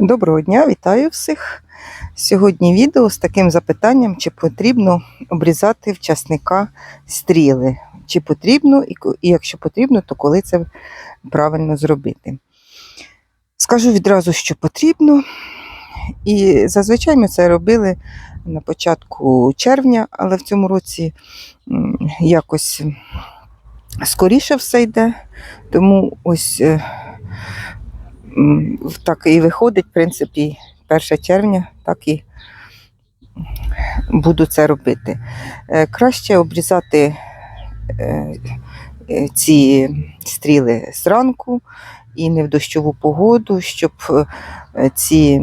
Доброго дня, вітаю всіх. Сьогодні відео з таким запитанням, чи потрібно обрізати в часника стріли. Чи потрібно, і якщо потрібно, то коли це правильно зробити. Скажу відразу, що потрібно. І зазвичай ми це робили на початку червня, але в цьому році якось скоріше все йде. Тому ось е, так і виходить, в принципі, 1 червня, так і буду це робити. Е, Краще обрізати е, е, ці стріли зранку і не в дощову погоду, щоб ці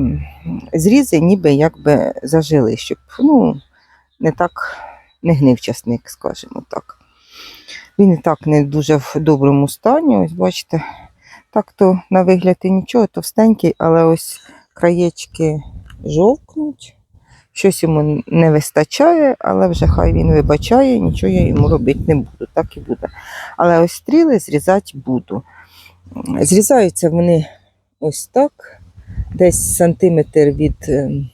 зрізи ніби якби зажили, щоб ну, не так не гнив часник, скажімо так. Він і так не дуже в доброму стані. Ось бачите, так то на вигляд і нічого, товстенький, але ось краєчки жовкнуть. Щось йому не вистачає, але вже хай він вибачає, нічого я йому робити не буду, так і буде. Але ось стріли зрізати буду. Зрізаються вони ось так, десь сантиметр від ем,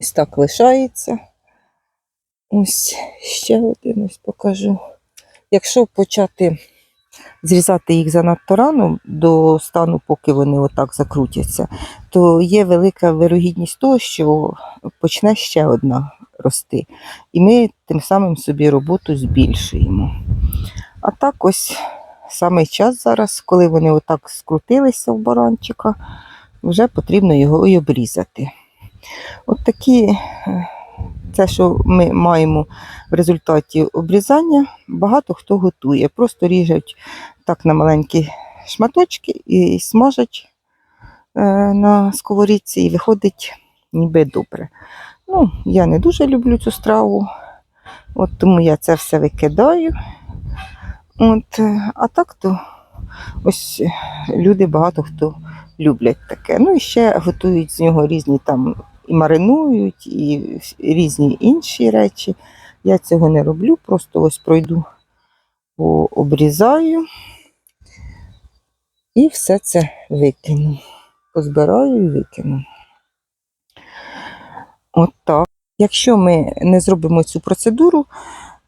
ось так лишається. Ось ще один ось покажу. Якщо почати зрізати їх занадто рано до стану, поки вони отак закрутяться, то є велика вирогідність того, що почне ще одна рости. І ми тим самим собі роботу збільшуємо. А так ось саме час зараз, коли вони отак скрутилися в баранчика, вже потрібно його і обрізати. От такі, е, це, що ми маємо в результаті обрізання, багато хто готує. Просто ріжуть так на маленькі шматочки і смажать е, на сковорідці, і виходить ніби добре. Ну, я не дуже люблю цю страву, от тому я це все викидаю. От, е, а так то ось люди багато хто люблять таке. Ну і ще готують з нього різні там і маринують, і різні інші речі. Я цього не роблю, просто ось пройду, обрізаю і все це викину. Позбираю і викину. От так. Якщо ми не зробимо цю процедуру,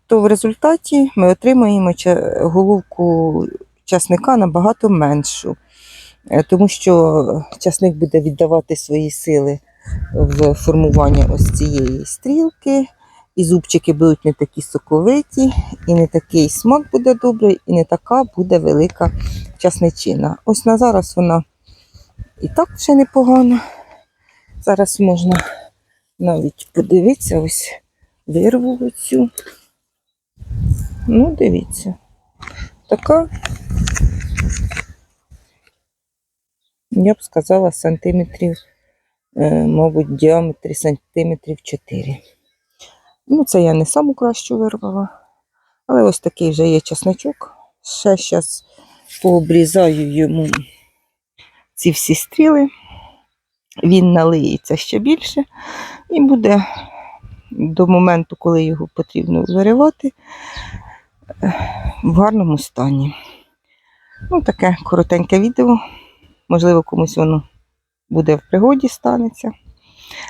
то в результаті ми отримаємо головку часника набагато меншу, Е, тому що часник буде віддавати свої сили в формування ось цієї стрілки, і зубчики будуть не такі соковиті, і не такий смак буде добрий, і не така буде велика часничина. Ось на зараз вона і так вже непогана. Зараз можна навіть подивитися, ось вирву оцю. Ну, дивіться. Така, я б сказала, сантиметрів, мабуть, в діаметрі сантиметрів 4. Ну, це я не саму кращу вирвала. Але ось такий вже є чесночок. Ще зараз пообрізаю йому ці всі стріли. Він налиється ще більше і буде до моменту, коли його потрібно виривати, е, в гарному стані. Ну, таке коротеньке відео. Можливо, комусь воно буде в пригоді станеться.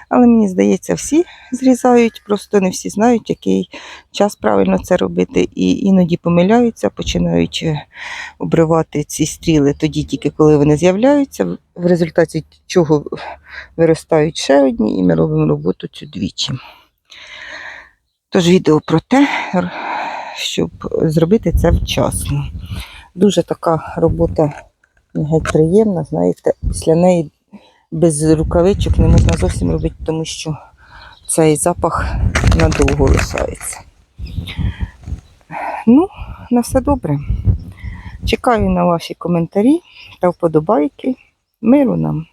Але мені здається, всі зрізають, просто не всі знають, який час правильно це робити. І іноді помиляються, починають е, обривати ці стріли тоді, тільки коли вони з'являються, в результаті чого виростають ще одні, і ми робимо роботу цю двічі. Тож відео про те, щоб зробити це вчасно. Дуже така робота геть приємна, знаєте, після неї без рукавичок не можна зовсім робити, тому що цей запах надовго лишається. Ну, на все добре. Чекаю на ваші коментарі та вподобайки. Миру нам!